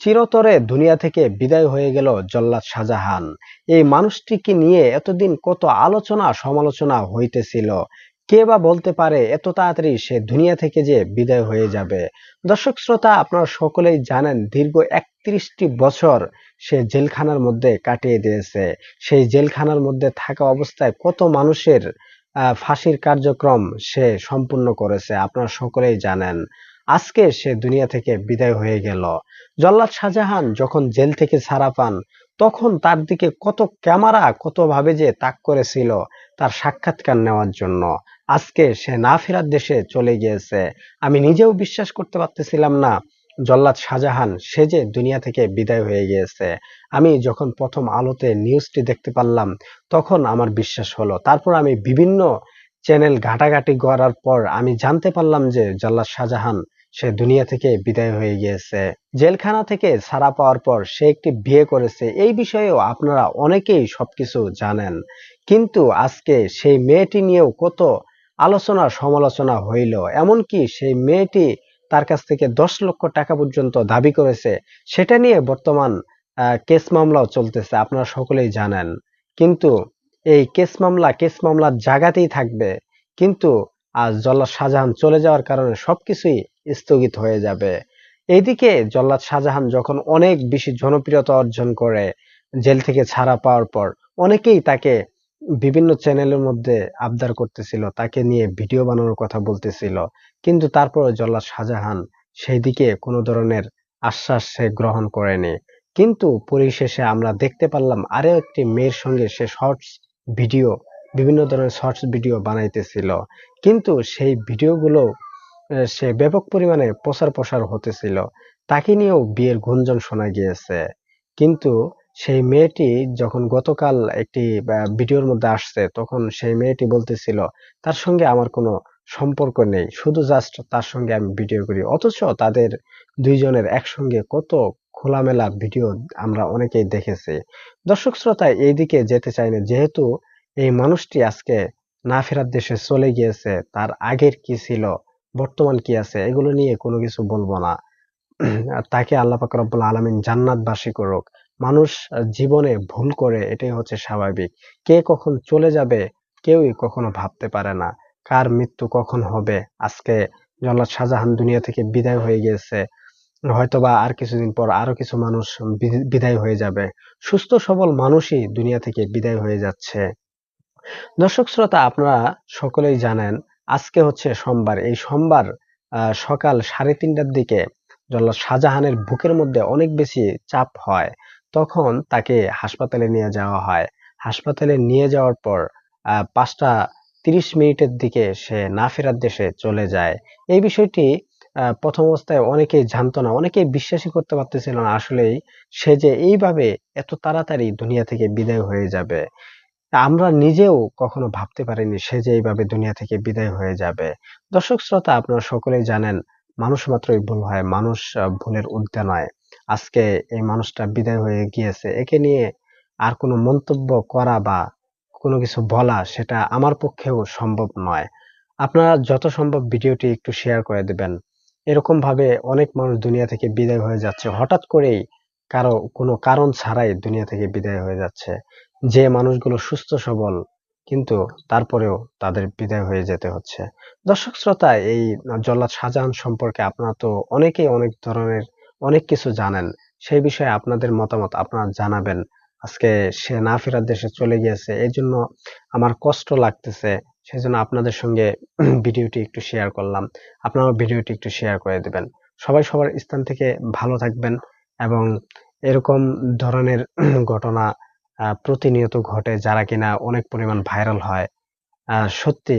চিরতরে দুনিয়া থেকে বিদায় হয়ে গেল জল্লাদ শাহজাহান। এই মানুষটিকে নিয়ে এতদিন কত আলোচনা সমালোচনা হইতেছিল। কে বা বলতে পারে এত তাড়াতাড়ি সে দুনিয়া থেকে যে বিদায় হয়ে যাবে? দর্শক শ্রোতা, আপনারা সকলেই জানেন দীর্ঘ একত্রিশটি বছর সে জেলখানার মধ্যে কাটিয়ে দিয়েছে। সেই জেলখানার মধ্যে থাকা অবস্থায় কত মানুষের ফাঁসির কার্যক্রম সে সম্পূর্ণ করেছে, আপনারা সকলেই জানেন। আজকে সে দুনিয়া থেকে বিদায় হয়ে গেল। জল্লাদ শাহজাহান যখন জেল থেকে ছাড়া পান, তখন তার দিকে কত ক্যামেরা, কত ভাবে যে তাক করেছিল তার সাক্ষাৎকার নেওয়ার জন্য। আজকে সে না ফেরার দেশে চলে গিয়েছে। আমি নিজেও বিশ্বাস করতে পারতেছিলাম না, জল্লাদ শাহজাহান সে যে দুনিয়া থেকে বিদায় হয়ে গিয়েছে। আমি যখন প্রথম আলোতে নিউজটি দেখতে পারলাম, তখন আমার বিশ্বাস হলো। তারপর আমি বিভিন্ন চ্যানেল ঘাটাঘাটি করার পর আমি জানতে পারলাম যে জল্লাদ শাহজাহান সে দুনিয়া থেকে বিদায় হয়ে গিয়েছে। জেলখানা থেকে ছাড়া পাওয়ার পর সে একটি বিয়ে করেছে। এই বিষয়েও আপনারা অনেকেই সবকিছু জানেন। কিন্তু আজকে সেই মেয়েটি নিয়েও কত আলোচনা সমালোচনা হইল। এমনকি সেই মেয়েটি তার কাছ থেকে দশ লক্ষ টাকা পর্যন্ত দাবি করেছে। সেটা নিয়ে বর্তমান কেস মামলাও চলতেছে, আপনারা সকলেই জানেন। কিন্তু এই কেস মামলা, কেস মামলার জায়গাতেই থাকবে। কিন্তু আজ জল্লাদ শাহজাহান চলে যাওয়ার কারণে সবকিছুই স্থগিত হয়ে যাবে। এইদিকে জল্লাদ শাহজাহান যখন অনেক বেশি জনপ্রিয়তা অর্জন করে জেল থেকে ছাড়া পাওয়ার পর, অনেকেই তাকে বিভিন্ন চ্যানেলের মধ্যে আবদার করতেছিল, তাকে নিয়ে ভিডিও বানানোর কথা বলতেছিল। কিন্তু তারপরে জল্লাদ শাহজাহান সেই দিকে কোনো ধরনের আশ্বাস সে গ্রহণ করেনি। কিন্তু পরিশেষে আমরা দেখতে পারলাম আরও একটি মেয়ের সঙ্গে সে শর্টস ভিডিও বিভিন্ন ধরনের শর্টস ভিডিও বানাইতেছিল। কিন্তু সেই ভিডিওগুলো সে ব্যাপক পরিমাণে প্রচার প্রসার হতেছিল। তাকে নিয়েও বিয়ের গুঞ্জন শোনা গিয়েছে। কিন্তু সেই মেয়েটি যখন গতকাল একটি ভিডিওর মধ্যে আসছে, তখন সেই মেয়েটি বলতেছিল, তার সঙ্গে আমার কোনো সম্পর্ক নেই। শুধু জাস্ট তার সঙ্গে আমি ভিডিও করি। অথচ তাদের দুইজনের একসঙ্গে কত খোলামেলা ভিডিও আমরা অনেকেই দেখেছি। দর্শক শ্রোতা এইদিকে যেতে চাই না। যেহেতু এই মানুষটি আজকে না ফেরার দেশে চলে গিয়েছে, তার আগের কি ছিল, বর্তমান কি আছে, এগুলো নিয়ে কোনো কিছু বলব না। তাকে আল্লাহ পাক রব্বুল আলমিন জান্নাতবাসী করুক। মানুষ জীবনে ভুল করে, এটাই হচ্ছে স্বাভাবিক। কে কখন চলে যাবে, কেউই কখনো ভাবতে পারে না। কার মৃত্যু কখন হবে? আজকে জল্লাদ শাহজাহান দুনিয়া থেকে বিদায় হয়ে গিয়েছে। হয়তোবা আর কিছুদিন পর আরও কিছু মানুষ বিদায় হয়ে যাবে। সুস্থ সবল মানুষই দুনিয়া থেকে বিদায় হয়ে যাচ্ছে। দর্শক শ্রোতা, আপনারা সকলেই জানেন, আজকে হচ্ছে সোমবার। এই সোমবার সকাল সাড়ে তিনটার দিকে জল্লাদ শাহজাহানের বুকের মধ্যে অনেক বেশি চাপ হয়। তখন তাকে হাসপাতালে নিয়ে যাওয়া হয়। হাসপাতালে নিয়ে যাওয়ার পর পাঁচটা তিরিশ মিনিটের দিকে সে না ফেরার দেশে চলে যায়। এই বিষয়টি প্রথম অবস্থায় অনেকেই জানতো না, অনেকেই বিশ্বাসই করতে পারতেছিল না আসলেই সে যে এইভাবে এত তাড়াতাড়ি দুনিয়া থেকে বিদায় হয়ে যাবে। আমরা নিজেও কখনো ভাবতে পারিনি সে যে এইভাবে দুনিয়া থেকে বিদায় হয়ে যাবে। দর্শক শ্রোতা, আপনারা সকলেই জানেন, মানুষ মাত্রই ভুল হয়, মানুষ ভুলের ঊর্ধ্বে নয়। আজকে এই মানুষটা বিদায় হয়ে গিয়েছে, একে নিয়ে আর কোনো মন্তব্য করা বা কোনো কিছু বলা সেটা আমার পক্ষেও সম্ভব নয়। আপনারা যত সম্ভব ভিডিওটি একটু শেয়ার করে দেবেন। এরকম ভাবে অনেক মানুষ দুনিয়া থেকে বিদায় হয়ে যাচ্ছে। হঠাৎ করেই কারও কোনো কারণ ছাড়াই দুনিয়া থেকে বিদায় হয়ে যাচ্ছে। যে মানুষগুলো সুস্থ সবল, কিন্তু তারপরেও তাদের বিদায় হয়ে যেতে হচ্ছে। দর্শক শ্রোতা, এই জল্লাদ শাহজাহান সম্পর্কে আপনারা তো অনেকেই অনেক ধরনের অনেক কিছু জানেন। সেই বিষয়ে আপনাদের মতামত আপনারা জানাবেন। আজকে সে না ফেরার দেশে চলে গিয়েছে, এই জন্য আমার কষ্ট লাগতেছে। সেই জন্য আপনাদের সঙ্গে ভিডিওটি একটু শেয়ার করলাম। আপনারা ভিডিওটি একটু শেয়ার করে দেবেন। সবাই সবার স্থান থেকে ভালো থাকবেন এবং এরকম ধরনের ঘটনা প্রতিনিয়ত ঘটে যারা কিনা অনেক পরিমাণ ভাইরাল হয়। সত্যি,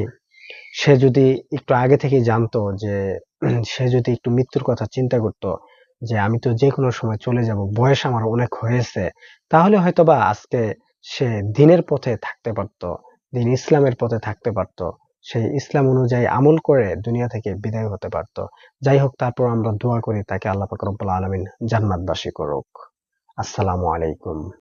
সে যদি একটু আগে থেকে জানতো যে, সে যদি একটু মৃত্যুর কথা চিন্তা করত যে, আমি তো যে কোনো সময় চলে যাব, বয়স আমার অনেক হয়েছে তাহলে হয়তোবা আজকে সে দিনের পথে থাকতে পারত, দিন ইসলামের পথে থাকতে পারত সেই ইসলাম অনুযায়ী আমল করে দুনিয়া থেকে বিদায় হতে পারত। যাই হোক, তারপর আমরা দোয়া করি তাকে আল্লাহ পাক রব্বুল আলমিন জান্নাতবাসী করুক। আসসালামু আলাইকুম।